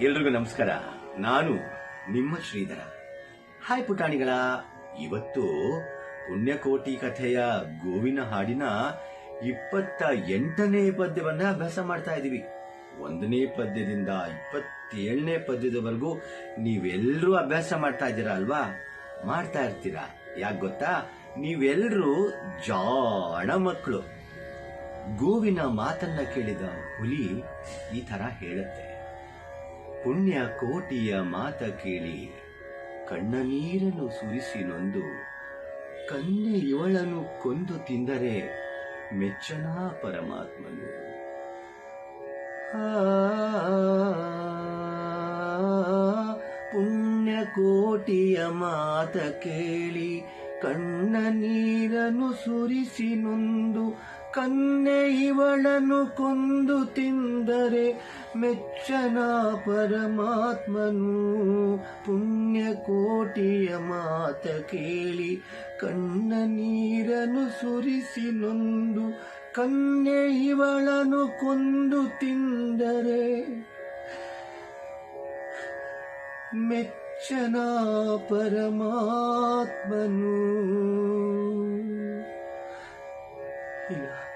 ಎಲ್ರಿಗೂ ನಮಸ್ಕಾರ. ನಾನು ನಿಮ್ಮ ಶ್ರೀಧರ. ಹಾಯ್ ಪುಟಾಣಿಗಳ. ಇವತ್ತು ಪುಣ್ಯಕೋಟಿ ಕಥೆಯ ಗೋವಿನ ಹಾಡಿನ ಇಪ್ಪತ್ತ ಎಂಟನೇ ಪದ್ಯವನ್ನ ಅಭ್ಯಾಸ ಮಾಡ್ತಾ ಇದ್ದೀವಿ. ಒಂದನೇ ಪದ್ಯದಿಂದ ಇಪ್ಪತ್ತೇಳನೇ ಪದ್ಯದವರೆಗೂ ನೀವೆಲ್ಲರೂ ಅಭ್ಯಾಸ ಮಾಡ್ತಾ ಇದ್ದೀರಾ ಅಲ್ವಾ? ಮಾಡ್ತಾ ಇರ್ತೀರಾ? ಯಾಕೆ ಗೊತ್ತಾ? ನೀವೆಲ್ಲರೂ ಜಾಣ ಮಕ್ಕಳು. ಗೋವಿನ ಮಾತನ್ನ ಕೇಳಿದ ಹುಲಿ ಈ ತರ ಹೇಳುತ್ತೆ. ಪುಣ್ಯ ಕೋಟಿಯ ಮಾತ ಕೇಳಿ ಕಣ್ಣ ನೀರನ್ನು ಸುರಿಸಿ ನೊಂದು, ಕನ್ನೆ ಇವಳನ್ನು ಕೊಂದು ತಿಂದರೆ ಮೆಚ್ಚನ ಪರಮಾತ್ಮನು. ಪುಣ್ಯ ಕೋಟಿಯ ಮಾತ ಕೇಳಿ ಕಣ್ಣ ನೀರನ್ನು ಸುರಿಸಿ ನೊಂದು ಕನ್ನೆ ಇವಳನ್ನು ಕೊಂದು ತಿಂದರೆ ಮೆಚ್ಚನ ಪರಮಾತ್ಮನು. ಪುಣ್ಯ ಕೋಟಿಯ ಮಾತ ಕೇಳಿ ಕಣ್ಣ ನೀರನ್ನು ಸುರಿಸಿ ನೊಂದು ಕನ್ನೆ ಇವಳನ್ನು ಕೊಂದು ತಿಂದರೆ ಮೆಚ್ಚನ ಪರಮಾತ್ಮನು. 对 呀